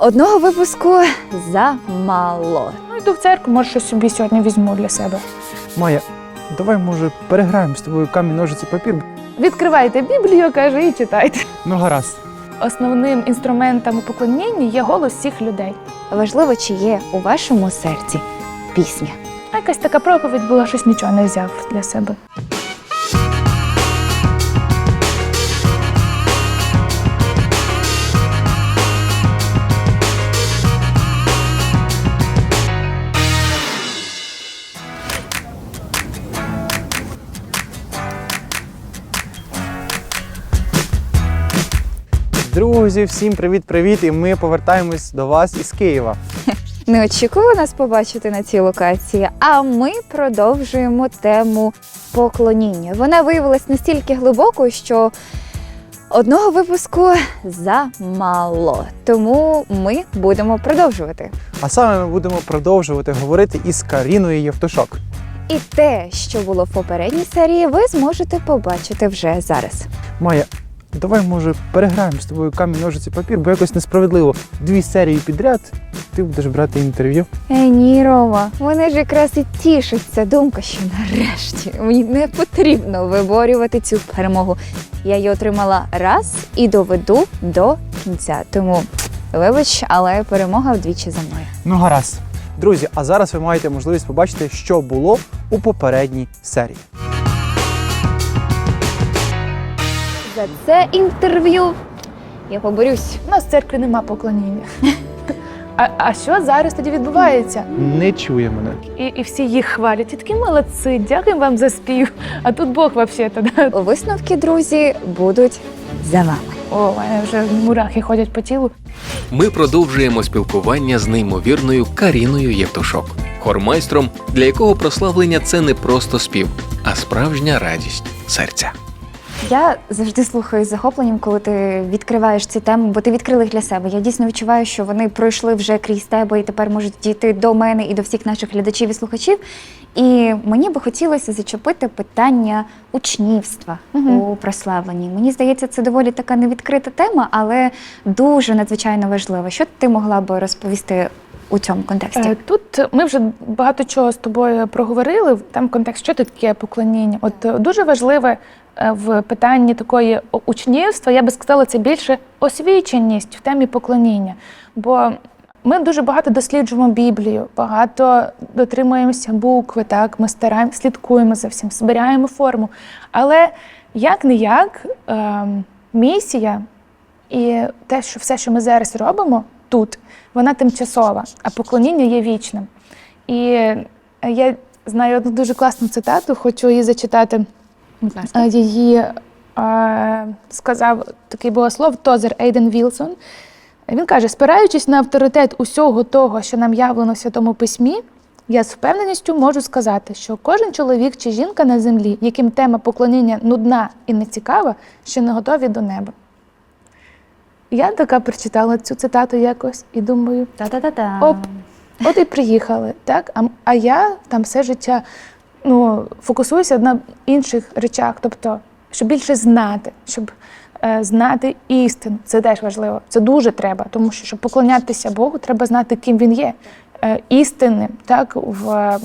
Одного випуску замало. Ну, йду в церкву, може, щось собі сьогодні візьму для себе. Майя, давай, може, переграємо з тобою камінь, ножиці, папір. Відкривайте Біблію, каже, і читайте. Ну, гаразд. Основним інструментом у поклонінні є голос всіх людей. Важливо, чи є у вашому серці пісня. А якась така проповідь була, щось нічого не взяв для себе. Друзі, всім привіт-привіт! І ми повертаємось до вас із Києва. Не очікували нас побачити на цій локації, а ми продовжуємо тему поклоніння. Вона виявилась настільки глибокою, що одного випуску замало. Тому ми будемо продовжувати. А саме ми будемо продовжувати говорити із Каріною Євтушок. І те, що було в попередній серії, ви зможете побачити вже зараз. Майя, давай, може, переграємо з тобою камінь, ножиці, папір, бо якось несправедливо. Дві серії підряд, ти будеш брати інтерв'ю. Е, ні, Рома, вони ж якраз і тішаться думка, що нарешті мені не потрібно виборювати цю перемогу. Я її отримала раз і доведу до кінця. Тому вибач, але перемога вдвічі за мною. Ну, гаразд. Друзі, а зараз ви маєте можливість побачити, що було у попередній серії. За це інтерв'ю я поборюсь. У нас в церкві нема поклоніння. А, а що зараз тоді відбувається? Не чує мене. І, і всі їх хвалять. І такі молодці, дякуємо вам за спів. А тут Бог взагалі-то. Да? Висновки, друзі, будуть за вами. О, у мене вже мурахи ходять по тілу. Ми продовжуємо спілкування з неймовірною Каріною Євтушок, хормайстром, для якого прославлення це не просто спів, а справжня радість серця. Я завжди слухаю з захопленням, коли ти відкриваєш ці теми, бо ти відкрив їх для себе. Я дійсно відчуваю, що вони пройшли вже крізь тебе і тепер можуть дійти до мене і до всіх наших глядачів і слухачів. І мені би хотілося зачепити питання учнівства Мгм. у прославленні. Мені здається, це доволі така невідкрита тема, але дуже надзвичайно важлива. Що ти могла би розповісти у цьому контексті? Е, Тут ми вже багато чого з тобою проговорили. Там контекст, що таке поклоніння. От е, дуже важливе в питанні такої учнівства, я би сказала, це більше освіченість в темі поклоніння. Бо ми дуже багато досліджуємо Біблію, багато дотримуємося букви, так, ми стараємо, слідкуємо за всім, збираємо форму. Але як не як, місія і те, що все, що ми зараз робимо тут, вона тимчасова, а поклоніння є вічним. І е, я знаю одну дуже класну цитату, хочу її зачитати. Е, Її е, сказав такий богослов Тозер Ейден Вілсон. Він каже: спираючись на авторитет усього того, що нам явлено в Святому Письмі, я з впевненістю можу сказати, що кожен чоловік чи жінка на землі, яким тема поклоніння нудна і нецікава, ще не готові до неба. Я така прочитала цю цитату якось і думаю, Та-та-та-та. Оп. От і приїхали, так? А, а я там все життя ну, фокусуюся на інших речах, тобто, щоб більше знати, щоб е, знати істину. Це теж важливо. Це дуже треба, тому що щоб поклонятися Богу, треба знати, ким він є. Е, істинним, так, в,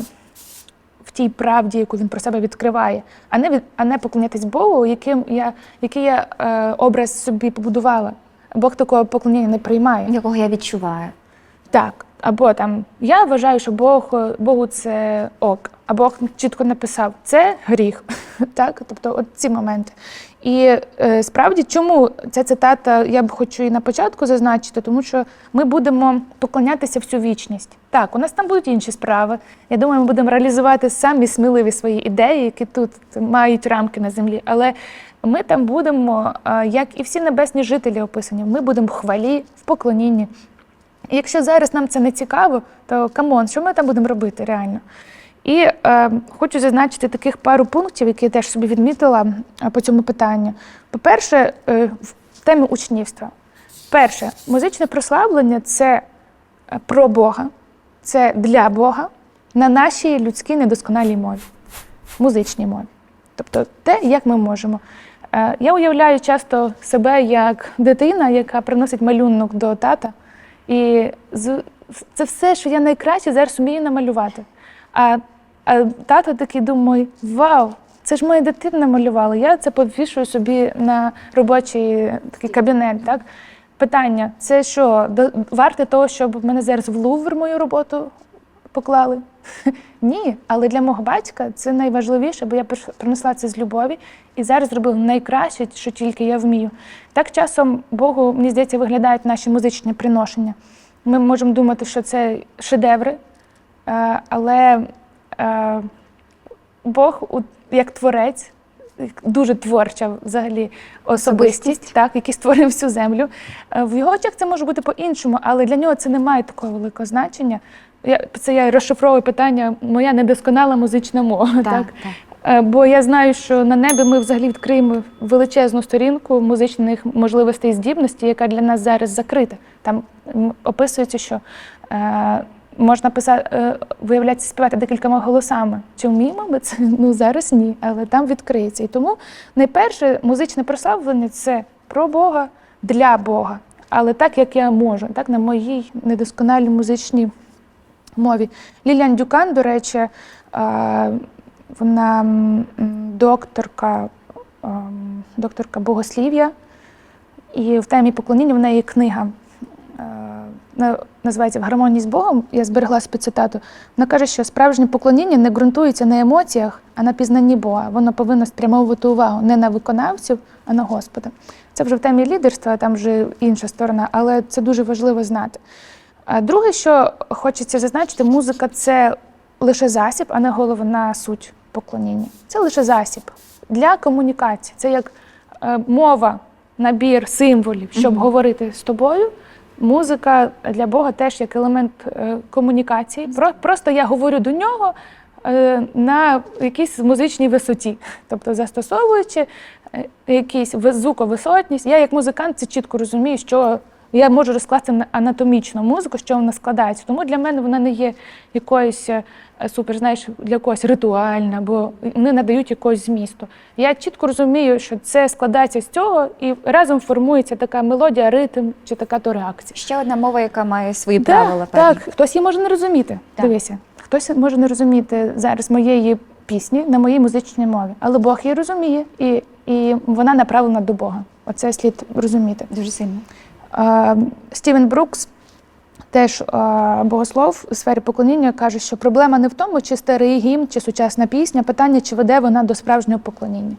в тій правді, яку він про себе відкриває, а не, від, а не поклонятись Богу, яким я, який я е, образ собі побудувала. Бог такого поклоніння не приймає. Якого я відчуваю. Так, або там я вважаю, що Бог Богу це ок, а Бог чітко написав це гріх. Так, тобто, от ці моменти. І е, справді, чому ця цитата я б хочу і на початку зазначити, тому що ми будемо поклонятися всю вічність. Так, у нас там будуть інші справи. Я думаю, ми будемо реалізувати самі сміливі свої ідеї, які тут мають рамки на землі. Але ми там будемо, е, як і всі небесні жителі описані, ми будемо в хвалі, в поклонінні. Якщо зараз нам це не цікаво, то камон, що ми там будемо робити реально? І е, хочу зазначити таких пару пунктів, які я теж собі відмітила е, по цьому питанню. По-перше, е, в темі учнівства. Перше, музичне прославлення це е, про Бога, це для Бога на нашій людській недосконалій мові, музичній мові. Тобто те, як ми можемо. Е, Я уявляю часто себе як дитина, яка приносить малюнок до тата І це все, що я найкраще зараз вмію намалювати. А, а тато такий думає: вау, це ж моя дитина малювала. Я це повішую собі на робочий такий кабінет. Так? Питання: це що, до- варте того, щоб мене зараз в Лувр мою роботу поклали? Ні, але для мого батька це найважливіше, бо я принесла це з любові і зараз зробила найкраще, що тільки я вмію. Так часом Богу, мені здається, виглядають наші музичні приношення. Ми можемо думати, що це шедеври, е, але е, Бог, як творець, дуже творча взагалі особистість, Особистість. так, який створив всю землю. Е, В його очах це може бути по-іншому, але для нього це не має такого великого значення. Я, це я розшифровую питання, моя недосконала музична мова. Так, так. Е, Бо я знаю, що на небі ми взагалі відкриємо величезну сторінку музичних можливостей і здібностей, яка для нас зараз закрита. Там описується, що е, можна писати, е, виявляється, співати декількома голосами. Чи вміємо ми це? Ну зараз ні, але там відкриється. І тому найперше музичне прославлення це про Бога для Бога, але так, як я можу, так на моїй недосконалій музичній мові. Ліліан Дюкан, до речі, е, вона докторка, ем, докторка богослів'я, і в темі поклоніння в неї книга. е, Називається В гармонії з Богом. Я зберегла собі цитату. Вона каже, що справжнє поклоніння не ґрунтується на емоціях, а на пізнанні Бога. Воно повинно спрямовувати увагу не на виконавців, а на Господа. Це вже в темі лідерства, там вже інша сторона, але це дуже важливо знати. А друге, що хочеться зазначити, музика це лише засіб, а не головна суть поклоніння. Це лише засіб для комунікації. Це як е, мова, набір символів, щоб говорити з тобою. Музика для Бога теж як елемент е, комунікації. Просто я говорю до нього е, на якійсь музичній висоті, тобто застосовуючи якісь ви- звуковисотність. Я як музикант це чітко розумію, що я можу розкласти на анатомічну музику, що вона складається. Тому для мене вона не є якоюсь е, супер, знаєш, для когось ритуальна, бо вони надають якогось змісту. Я чітко розумію, що це складається з цього, і разом формується така мелодія, ритм чи така то реакція. Ще одна мова, яка має свої Так, правила. певні. так, хтось її може не розуміти. Так. Дивися, хтось може не розуміти зараз моєї пісні на моїй музичній мові, але Бог її розуміє, і, і вона направлена до Бога. Оце слід розуміти. Дуже сильно. Е, Стівен Брукс, теж е, богослов у сфері поклоніння, каже, що проблема не в тому, чи старий гімн, чи сучасна пісня, питання, чи веде вона до справжнього поклоніння.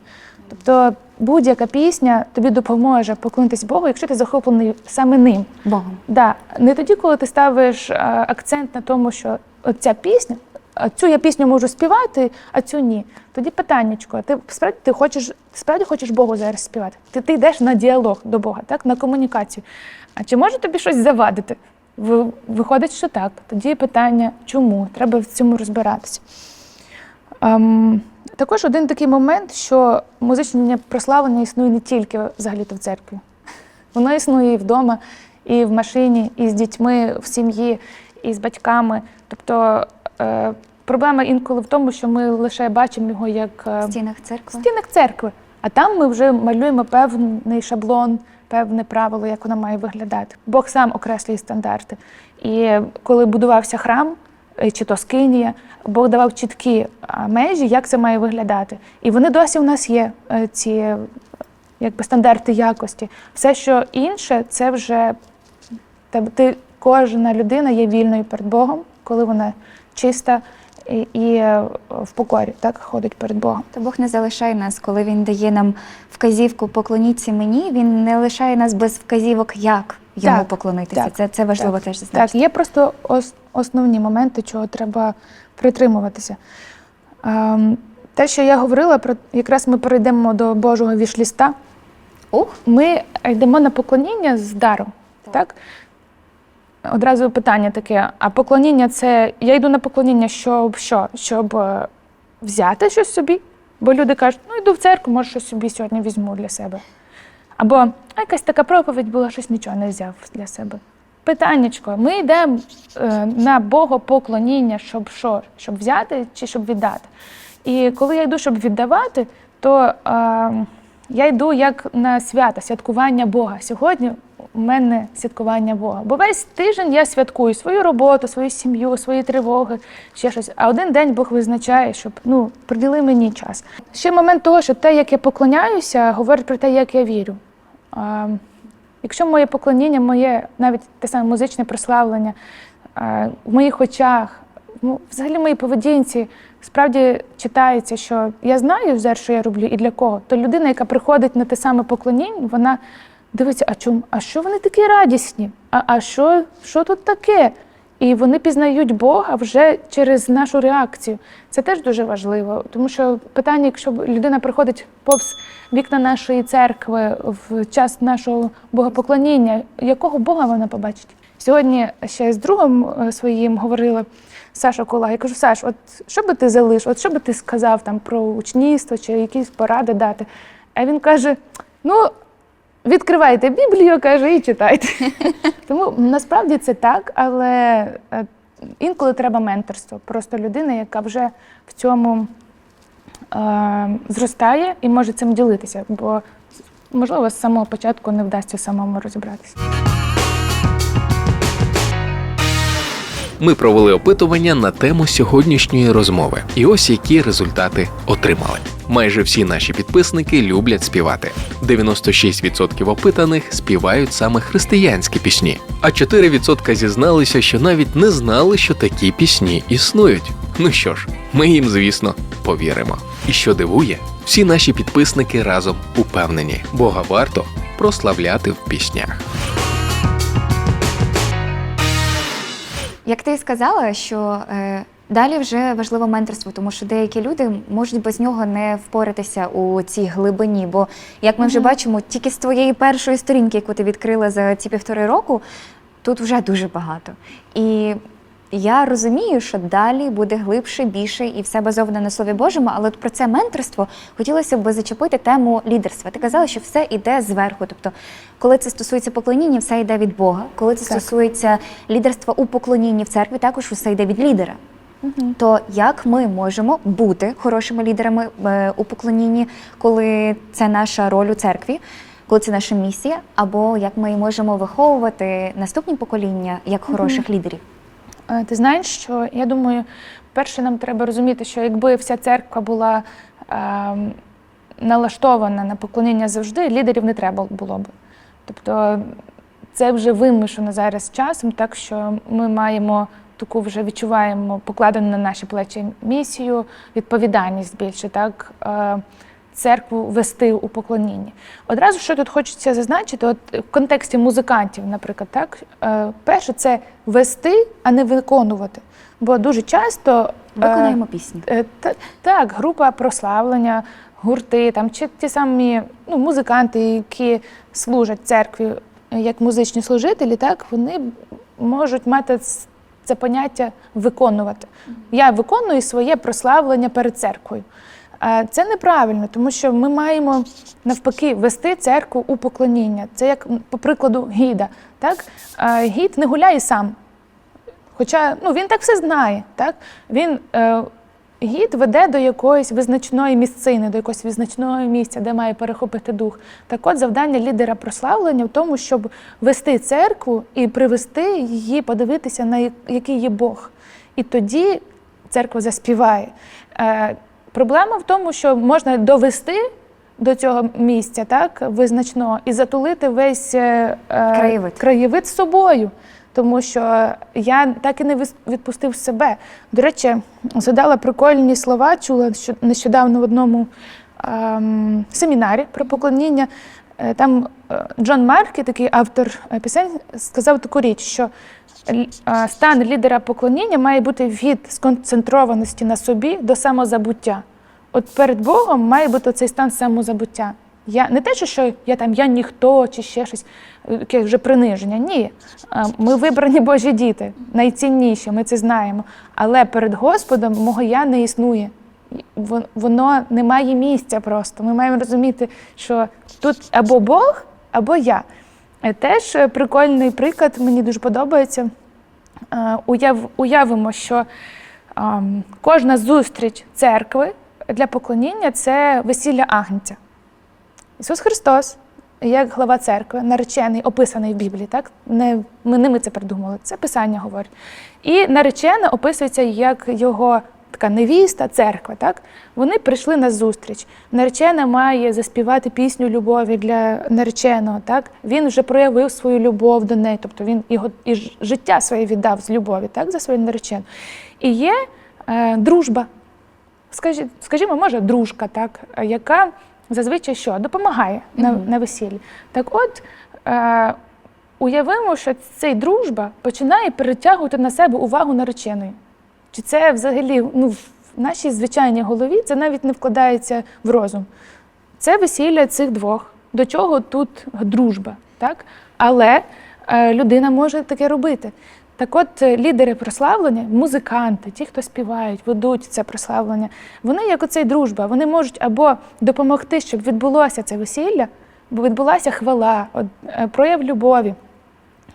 Тобто будь-яка пісня тобі допоможе поклонитись Богу, якщо ти захоплений саме ним. Богом. Да, не тоді, коли ти ставиш е, акцент на тому, що ця пісня, цю я пісню можу співати, а цю ні. Тоді питаннячко, ти справді ти хочеш, справді хочеш Богу зараз співати? Ти, ти йдеш на діалог до Бога, так, на комунікацію. А чи може тобі щось завадити? Виходить, що так. Тоді питання, чому? Треба в цьому розбиратися. Ем, також один такий момент, що музичне прославлення існує не тільки взагалі-то в церкві. Воно існує і вдома, і в машині, і з дітьми, в сім'ї, і з батьками. Тобто проблема інколи в тому, що ми лише бачимо його як е, В стінах в церкви. стінах церкви, а там ми вже малюємо певний шаблон, певне правило, як воно має виглядати. Бог сам окреслює стандарти. І коли будувався храм, е, чи то скинія, Бог давав чіткі межі, як це має виглядати. І вони досі у нас є, е, ці е, якби, стандарти якості. Все, що інше, це вже ти, кожна людина є вільною перед Богом, коли вона чиста і, і е, в покорі, так ходить перед Богом. То Бог не залишає нас, коли Він дає нам вказівку поклоніться мені. Він не лишає нас без вказівок, як йому Так, поклонитися. так, це, це важливо так, теж зазначити. Так, є просто ос- основні моменти, чого треба притримуватися. Ем, те, що я говорила, про якраз ми перейдемо до Божого вішліста. Ух, Ми йдемо на поклоніння з даром. Так. Одразу питання таке: а поклоніння це я йду на поклоніння, щоб що? Щоб е, взяти щось собі? Бо люди кажуть, ну йду в церкву, може щось собі сьогодні візьму для себе. Або «А, якась така проповідь була, щось нічого не взяв для себе. Питаннячко, ми йдемо е, на богопоклоніння, щоб що? Щоб взяти чи щоб віддати. І коли я йду, щоб віддавати, то е, я йду як на свято, святкування Бога. Сьогодні у мене святкування Бога. Бо весь тиждень я святкую свою роботу, свою сім'ю, свої тривоги, ще щось. А один день Бог визначає, щоб ну приділи мені час. Ще момент того, що те, як я поклоняюся, говорить про те, як я вірю. А, якщо моє поклоніння, моє навіть те саме музичне прославлення а, в моїх очах, ну, взагалі в моїй поведінці справді читається, що я знаю що я роблю і для кого, то людина, яка приходить на те саме поклоніння, вона дивиться, а чому, а що вони такі радісні? А, а що, що тут таке? І вони пізнають Бога вже через нашу реакцію. Це теж дуже важливо, тому що питання, якщо людина приходить повз вікна нашої церкви в час нашого богопоклоніння, якого Бога вона побачить? Сьогодні ще з другом е, своїм говорила Саша Кола. Я кажу, Саш, от що би ти залиш, от що би ти сказав там про учнівство чи якісь поради дати? А він каже: ну, відкривайте Біблію, каже, і читайте. Тому насправді це так, але е, інколи треба менторство. Просто людина, яка вже в цьому е, зростає і може цим ділитися, бо можливо з самого початку не вдасться самому розібратися. Ми провели опитування на тему сьогоднішньої розмови, і ось які результати отримали. Майже всі наші підписники люблять співати. 96% опитаних співають саме християнські пісні, а 4% зізналися, що навіть не знали, що такі пісні існують. Ну що ж, ми їм, звісно, повіримо. І що дивує, всі наші підписники разом упевнені, Бога варто прославляти в піснях. Як ти сказала, що е, далі вже важливо менторство, тому що деякі люди можуть без нього не впоратися у цій глибині. Бо, як ми вже бачимо, тільки з твоєї першої сторінки, яку ти відкрила за ці півтори року, тут вже дуже багато. І я розумію, що далі буде глибше, більше і все базоване на Слові Божому, але от про це менторство хотілося б зачепити тему лідерства. Ти казала, що все йде зверху. Тобто, коли це стосується поклоніння, все йде від Бога. Коли це Так. стосується лідерства у поклонінні в церкві, також усе йде від лідера. То як ми можемо бути хорошими лідерами е, у поклонінні, коли це наша роль у церкві, коли це наша місія, або як ми можемо виховувати наступні покоління як хороших лідерів? Е, Ти знаєш, що я думаю, перше нам треба розуміти, що якби вся церква була е, налаштована на поклоніння завжди, лідерів не треба було б. Тобто це вже вимушено зараз часом, так що ми маємо таку вже відчуваємо покладену на наші плечі місію, відповідальність більше, так. Е, Церкву вести у поклонінні. Одразу що тут хочеться зазначити, от в контексті музикантів, наприклад, так е, перше це вести, а не виконувати. Бо дуже часто е, Виконаємо пісню. Е, та- Так, група прославлення, гурти, там чи ті самі ну, музиканти, які служать церкві як музичні служителі, так вони можуть мати це поняття виконувати. Я виконую своє прославлення перед церквою. Це неправильно, тому що ми маємо навпаки вести церкву у поклоніння. Це як по прикладу гіда. Так? Гід не гуляє сам. Хоча ну, він так все знає. Так? Він е, гід веде до якоїсь визначної місцини, до якогось визначного місця, де має перехопити дух. Так от завдання лідера прославлення в тому, щоб вести церкву і привести її, подивитися, на який є Бог. І тоді церква заспіває. Проблема в тому, що можна довести. До цього місця, так, визначного, і затулити весь е, е, Краєвид. краєвид з собою. Тому що я так і не відпустив себе. До речі, згадала прикольні слова, чула нещодавно в одному ем, семінарі про поклоніння. Е, Там е, Джон Маркі, такий автор пісень, сказав таку річ, що стан лідера поклоніння має бути від сконцентрованості на собі до самозабуття. От перед Богом має бути цей стан самозабуття. Я не те, що, я там я ніхто чи ще щось, яке вже приниження. Ні. Ми вибрані Божі діти, найцінніші, ми це знаємо. Але перед Господом мого я не існує. Воно не має місця просто. Ми маємо розуміти, що тут або Бог, або я. Е, Теж е, прикольний приклад, мені дуже подобається. Е, Уяв, уявимо, що кожна зустріч церкви для поклоніння це весілля Агнця. Ісус Христос, як глава церкви, наречений, описаний в Біблії, так? Не, ми не ми це придумали, це писання говорить. І наречена описується як його така невіста, церква. Так? Вони прийшли на зустріч. Наречена має заспівати пісню любові для нареченого. Так? Він вже проявив свою любов до неї, тобто він його і життя своє віддав з любові так? за свою наречену. І є е, дружба. Скажі, скажімо, може, дружка, так, яка зазвичай що допомагає на, на весіллі. Так от, е, уявимо, що цей дружба починає перетягувати на себе увагу нареченої. Чи це взагалі ну, в нашій звичайній голові це навіть не вкладається в розум. Це весілля цих двох. До чого тут дружба? Так? Але е, людина може таке робити. Так от е, лідери прославлення, музиканти, ті, хто співають, ведуть це прославлення, вони як оцей дружба, вони можуть або допомогти, щоб відбулося це весілля, бо відбулася хвала, е, прояв любові,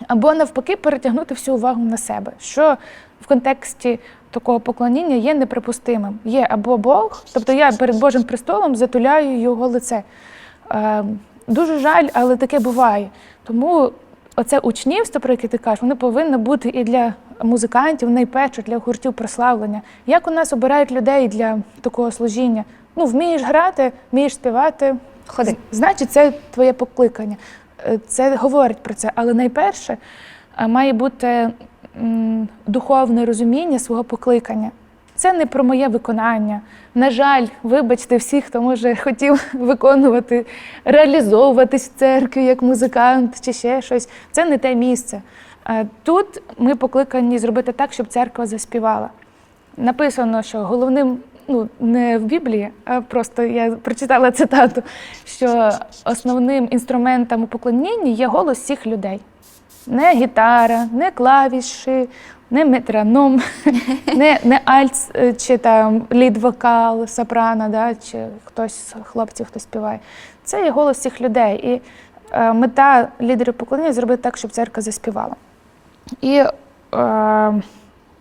або навпаки перетягнути всю увагу на себе, що в контексті такого поклоніння є неприпустимим. Є або Бог, тобто я перед Божим престолом затуляю його лице. Е, дуже жаль, але таке буває. Тому оце учнівство, про яке ти кажеш, воно повинно бути і для музикантів, найперше для гуртів прославлення. Як у нас обирають людей для такого служіння? Ну, вмієш грати, вмієш співати, Ходи. Значить, це твоє покликання. Е, Це говорить про це. Але найперше е, має бути духовне розуміння свого покликання. Це не про моє виконання. На жаль, вибачте всіх, хто може хотів виконувати, реалізовуватись в церкві як музикант чи ще щось. Це не те місце. Е, Тут ми покликані зробити так, щоб церква заспівала. Написано, що головним, ну не в Біблії, а просто я прочитала цитату, що основним інструментом у поклонінні є голос всіх людей. Не гітара, не клавіші, не метроном, не, не альт е, чи там лід-вокал, сопрано, да, чи хтось з хлопців, хто співає. Це є голос всіх людей. І е, мета лідерів поклоніння зробити так, щоб церква заспівала. І е,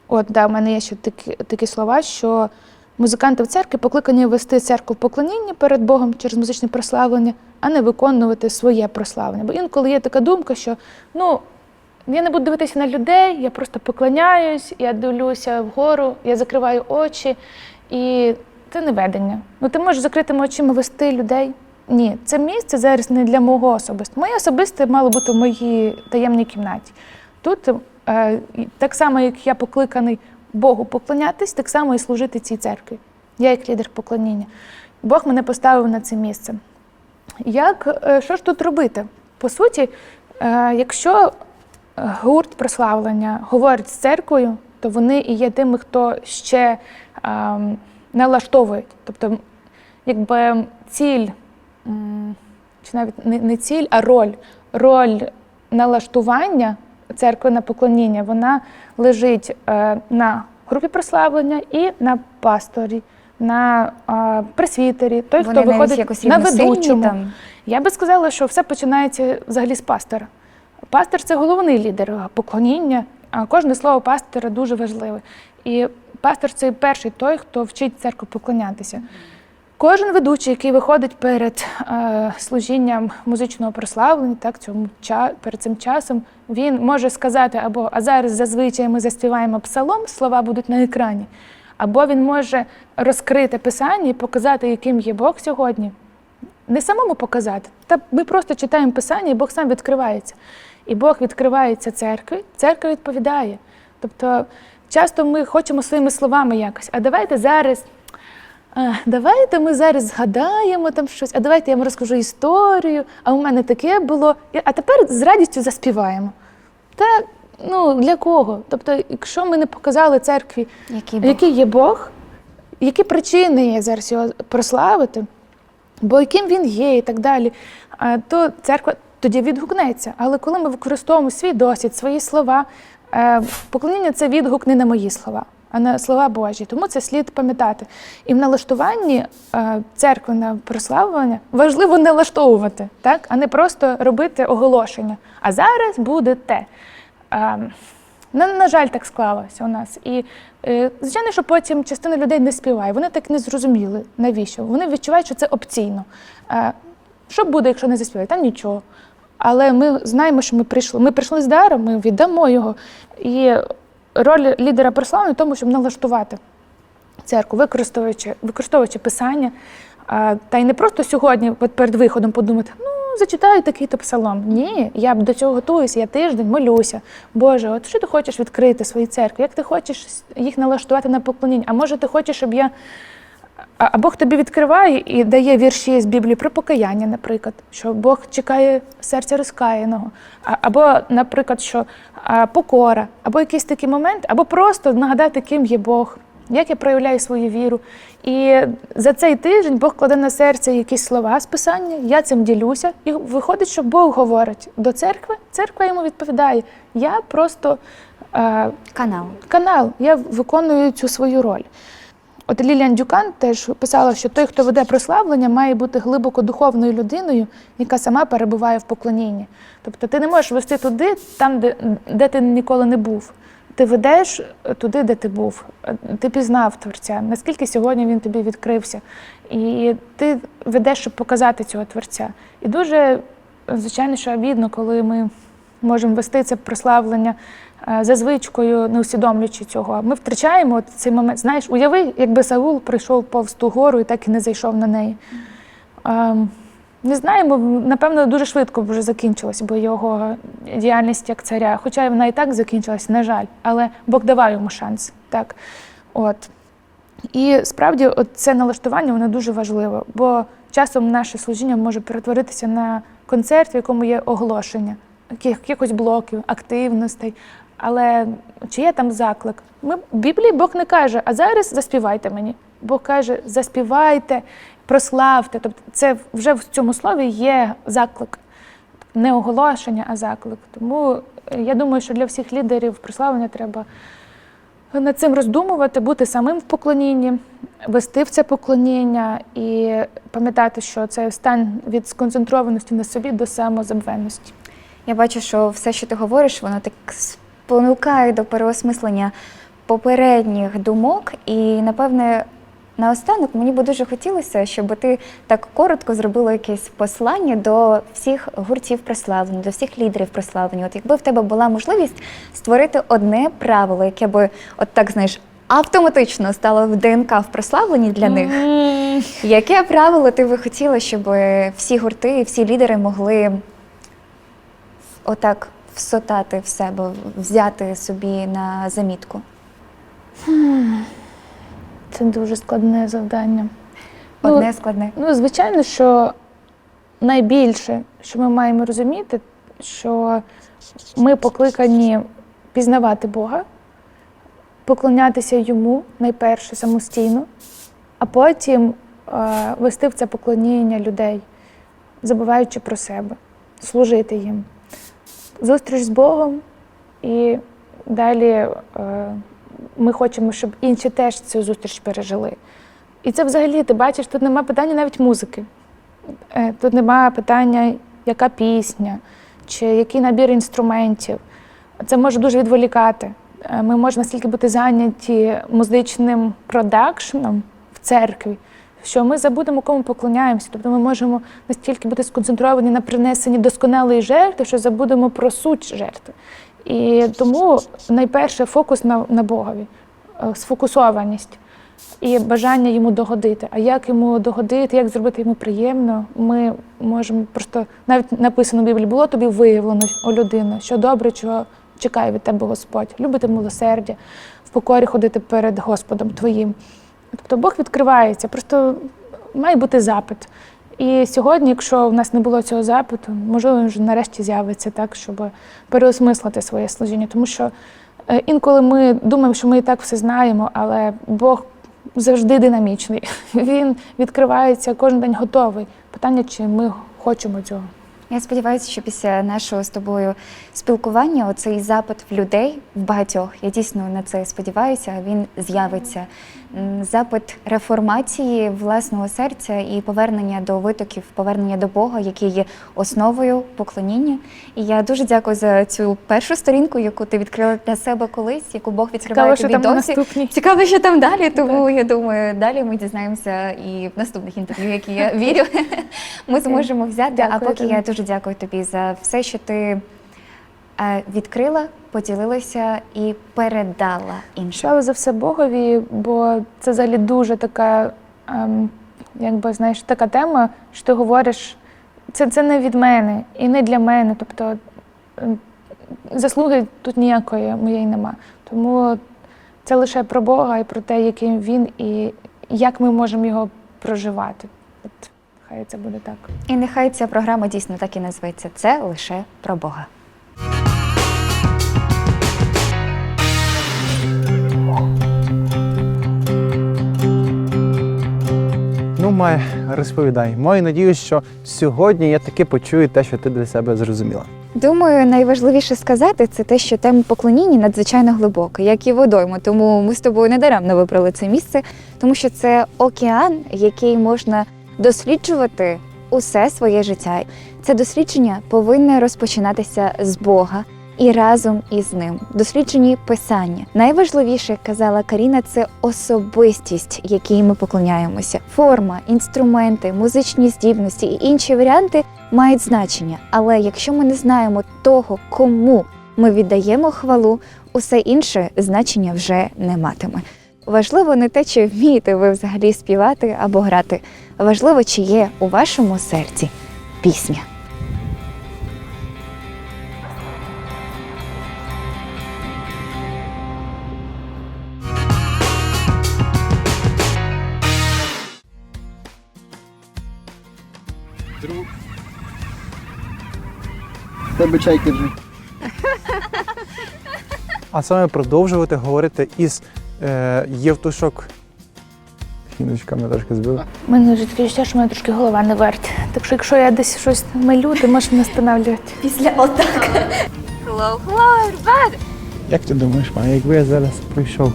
от, да, в мене є ще такі, такі слова, що музиканти в церкві покликані вести церкву в поклонінні перед Богом через музичне прославлення, а не виконувати своє прославлення. Бо інколи є така думка, що ну, я не буду дивитися на людей, я просто поклоняюсь, я дивлюся вгору, я закриваю очі, і це не ведення. Ну, ти можеш закритими очима вести людей. Ні, це місце зараз не для мого особисто. Моє особисте мало бути в моїй таємній кімнаті. Тут е, так само, як я покликаний Богу поклонятись, так само і служити цій церкві. Я як лідер поклоніння. Бог мене поставив на це місце. Як, е, що ж тут робити? По суті, е, якщо гурт прославлення говорить з церквою, то вони і є тими, хто ще ем, налаштовують. Тобто, якби ціль, чи навіть не, ціль, а роль, роль налаштування церкви на поклоніння, вона лежить е, на групі прославлення і на пасторі, на е, пресвітері, той, Вони хто виходить якось на ведучому. там. Я би сказала, що все починається взагалі з пастора. Пастор це головний лідер поклоніння. Кожне слово пастора дуже важливе. І пастор це перший той, хто вчить церкву поклонятися. Кожен ведучий, який виходить перед е, служінням музичного прославлення, так цьому перед цим часом, він може сказати або а зараз зазвичай ми заспіваємо псалом, слова будуть на екрані, або він може розкрити писання і показати, яким є Бог сьогодні. Не самому показати, та ми просто читаємо писання, і Бог сам відкривається. І Бог відкривається церкві, церква відповідає. Тобто часто ми хочемо своїми словами якось, а давайте зараз. Давайте ми зараз згадаємо там щось, а давайте я вам розкажу історію, а у мене таке було. А тепер з радістю заспіваємо. Та ну для кого? Тобто, якщо ми не показали церкві, Який Бог? який є Бог, які причини є зараз його прославити, бо яким він є і так далі, то церква тоді відгукнеться. Але коли ми використовуємо свій досвід, свої слова, е, поклоніння це відгук не на мої слова, а на слова Божі. Тому це слід пам'ятати. І в налаштуванні е, церкви на прославлення важливо налаштовувати, так? а не просто робити оголошення. А зараз буде те. Ем, На, на жаль, так склалося у нас. І е, звичайно, що потім частина людей не співає. Вони так не зрозуміли, навіщо. Вони відчувають, що це опційно. Е, Що буде, якщо не заспівають? Там нічого. Але ми знаємо, що ми прийшли. Ми прийшли з даром, ми віддамо його. І роль лідера прославлення в тому, щоб налаштувати церкву, використовуючи, використовуючи писання. Та й не просто сьогодні, перед виходом, подумати, ну, зачитаю такий-то псалом. Ні, я до цього готуюся, я тиждень молюся. Боже, от що ти хочеш відкрити свої церкви? Як ти хочеш їх налаштувати на поклоніння? А може, ти хочеш, щоб я. А Бог тобі відкриває і дає вірші з Біблії про покаяння, наприклад, що Бог чекає серця розкаяного, або, наприклад, що покора, або якийсь такий момент, або просто нагадати, ким є Бог, як я проявляю свою віру. І за цей тиждень Бог кладе на серце якісь слова з писання, я цим ділюся, і виходить, що Бог говорить до церкви, церква йому відповідає. Я просто Канал. канал, я виконую цю свою роль. От Ліліан Дюкан теж писала, що той, хто веде прославлення, має бути глибоко духовною людиною, яка сама перебуває в поклонінні. Тобто ти не можеш вести туди, там, де, де ти ніколи не був. Ти ведеш туди, де ти був. Ти пізнав Творця, наскільки сьогодні він тобі відкрився. І ти ведеш, щоб показати цього Творця. І дуже, звичайно, що обідно, коли ми можемо вести це прославлення за звичкою, не усвідомлюючи цього. Ми втрачаємо цей момент. Знаєш, уяви, якби Саул прийшов повз ту гору і так і не зайшов на неї. Ем, Не знаємо, напевно, дуже швидко вже закінчилась би його діяльність як царя. Хоча вона і так закінчилась, на жаль, але Бог давав йому шанс. Так. От. І справді, от це налаштування воно дуже важливо, бо часом наше служіння може перетворитися на концерт, в якому є оголошення якихось блоків, активностей. Але чи є там заклик? Ми в Біблії Бог не каже, а зараз заспівайте мені. Бог каже, заспівайте, прославте. Тобто, це вже в цьому слові є заклик, не оголошення, а заклик. Тому е, я думаю, що для всіх лідерів прославлення треба над цим роздумувати, бути самим в поклонінні, вести в це поклоніння і пам'ятати, що це стан від сконцентрованості на собі до самозабвенності. Я бачу, що все, що ти говориш, воно так спонукає до переосмислення попередніх думок. І, напевне, наостанок мені би дуже хотілося, щоб ти так коротко зробила якесь послання до всіх гуртів прославлення, до всіх лідерів прославлення. От якби в тебе була можливість створити одне правило, яке би, от так знаєш, автоматично стало в ДНК в прославленні для них. Яке правило ти би хотіла, щоб всі гурти, всі лідери могли отак всотати в себе, взяти собі на замітку? Це дуже складне завдання. Ну, Одне складне. Ну, звичайно, що найбільше, що ми маємо розуміти, що ми покликані пізнавати Бога, поклонятися йому найперше самостійно, а потім е, вести в це поклоніння людей, забуваючи про себе, служити їм. Зустріч з Богом і далі е, ми хочемо, щоб інші теж цю зустріч пережили. І це взагалі, ти бачиш, тут нема питання навіть музики. Е, Тут нема питання, яка пісня, чи який набір інструментів. Це може дуже відволікати. Е, Ми можемо настільки бути зайняті музичним продакшеном в церкві, що ми забудемо, кому поклоняємося. Тобто ми можемо настільки бути сконцентровані на принесенні досконалої жертви, що забудемо про суть жертви. І тому найперше фокус на, на Богові, е, сфокусованість і бажання йому догодити. А як йому догодити, як зробити йому приємно, ми можемо просто навіть написано в Біблії, було тобі виявлено о людина, що добре, чого чекає від тебе Господь, любити милосердя, в покорі ходити перед Господом твоїм. Тобто Бог відкривається, просто має бути запит. І сьогодні, якщо в нас не було цього запиту, можливо, він вже нарешті з'явиться так, щоб переосмислити своє служіння. Тому що е, інколи ми думаємо, що ми і так все знаємо, але Бог завжди динамічний. Він відкривається кожен день готовий. Питання, чи ми хочемо цього. Я сподіваюся, що після нашого з тобою спілкування оцей запит в людей, в багатьох, я дійсно на це сподіваюся, він з'явиться запит реформації власного серця і повернення до витоків, повернення до Бога, який є основою поклоніння. І я дуже дякую за цю першу сторінку, яку ти відкрила для себе колись, яку Бог відкриває Цікаво, тобі досі. наступній. Цікаво, що там далі, тому я думаю, далі ми дізнаємося і в наступних інтерв'ю, які я вірю, ми зможемо взяти. а поки я дуже дякую тобі за все, що ти відкрила, поділилася і передала іншим. Слава за все Богові, бо це взагалі дуже така, ем, якби знаєш, така тема, що ти говориш, це, це не від мене і не для мене. Тобто ем, заслуги тут ніякої моєї нема. Тому це лише про Бога і про те, яким він і як ми можемо його проживати. От хай це буде так. І нехай ця програма дійсно так і називається. Це лише про Бога. Ну, розповідай. Маю надію, що сьогодні я таки почую те, що ти для себе зрозуміла. Думаю, найважливіше сказати це те, що тема поклоніння надзвичайно глибока, як і водойма. Тому ми з тобою не даремно вибрали це місце, тому що це океан, який можна досліджувати усе своє життя. Це дослідження повинне розпочинатися з Бога. І разом із ним досліджені писання. Найважливіше казала Каріна, це особистість, якій ми поклоняємося. Форма, інструменти, музичні здібності і інші варіанти мають значення. Але якщо ми не знаємо того, кому ми віддаємо хвалу, усе інше значення вже не матиме. Важливо не те, чи вмієте ви взагалі співати або грати. Важливо, чи є у вашому серці пісня. Тебе чай держи. А саме продовжувати говорити із е, Євтушок. Хіночка мене трошки збила. У мене вже таке відчуття, що мене трошки голова не верть. Так що якщо я десь щось малю, ти можеш мене встановлювати. Після отак. Hello, hello, everybody! Як ти думаєш, Майя, якби я зараз прийшов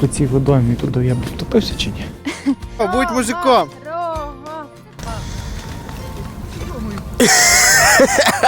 по цій водоймі туди, я б втопився чи ні? Будь мужиком.